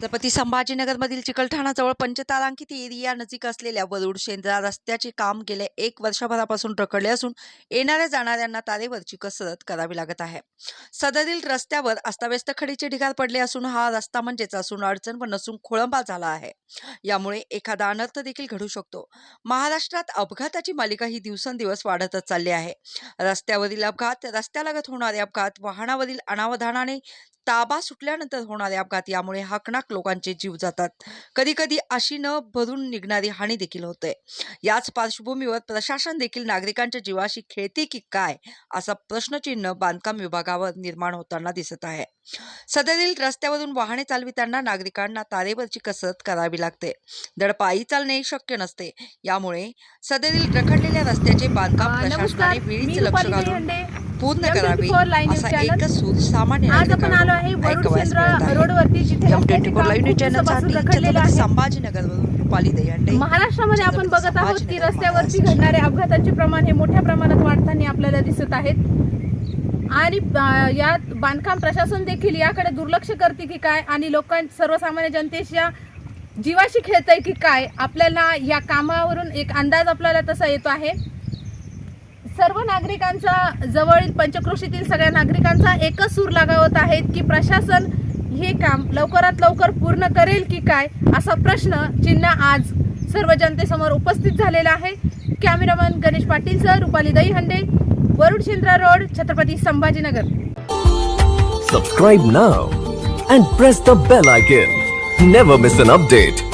छत्रपती संभाजीनगरमधील चिकलठाणाजवळ पंचतारांकित एरिया नजीक असलेल्या वरुड शेंद्रा रस्त्याचे काम गेल्या एक वर्षभरापासून रखडले असून येणाऱ्या जाणाऱ्यांना तारेवरची कसरत करावी लागत आहे. सदरील रस्त्यावर अस्ताव्यस्त खडीचे ढिगार पडले असून हा रस्ता म्हणजेच असून अडचण व नसून खोळंबा झाला आहे. यामुळे एखादा अनर्थ देखील घडू शकतो. महाराष्ट्रात अपघाताची मालिका ही दिवसेंदिवस वाढतच चालली आहे. रस्त्यावरील अपघात रस्त्यालगत होणारे अपघात वाहनावरील अनावधानाने ताबा सुटल्यानंतर होणारे अपघात यामुळे हाकनाक लोकांचे जीव जातात. कधी कधी अशी न भरून निघणारी हानी देखील होते. याच पार्श्वभूमीवर प्रशासन देखील नागरिकांच्या जीवाशी खेळते की काय असा प्रश्नचिन्ह बांधकाम विभागावर निर्माण होताना दिसत आहे. सदरील रस्त्यावरून वाहने चालविताना नागरिकांना तारेवरची कसरत करावी लागते. दड पायी चालणे शक्य नसते. यामुळे सदरील रखडलेल्या रस्त्याचे बांधकाम प्रशासनाने वेळीच लक्ष घालून पूर्ण M24 करावे असा. एकच सूर सामान्य रोडवरती जिथे महाराष्ट्रामध्ये आपण बघत आहोत की रस्त्यावरती. घडणारे अपघातांचे प्रमाण हे मोठ्या प्रमाणात वाढताना आपल्याला दिसत आहेत. आणि यात बांधकाम प्रशासन देखील याकडे दुर्लक्ष करते की काय आणि लोकां सर्वसामान्य जनतेच्या जीवाशी खेळतंय की काय आपल्याला या कामावरून एक अंदाज आपल्याला तसा येतो आहे. सर्व नागरिकांचा जवळील पंचक्रोशीतील सगळ्या नागरिकांचा एकच सूर लागावत आहेत की प्रशासन हे काम लवकरात लवकर पूर्ण करेल की काय असा प्रश्न चिन्ह आज सर्व जनतेसमोर उपस्थित झालेला आहे. Cameraman Ganesh Patil sir Rupali Dahihande Warud Shendra road Chhatrapati Sambhajinagar. Subscribe now and press the bell icon never miss an update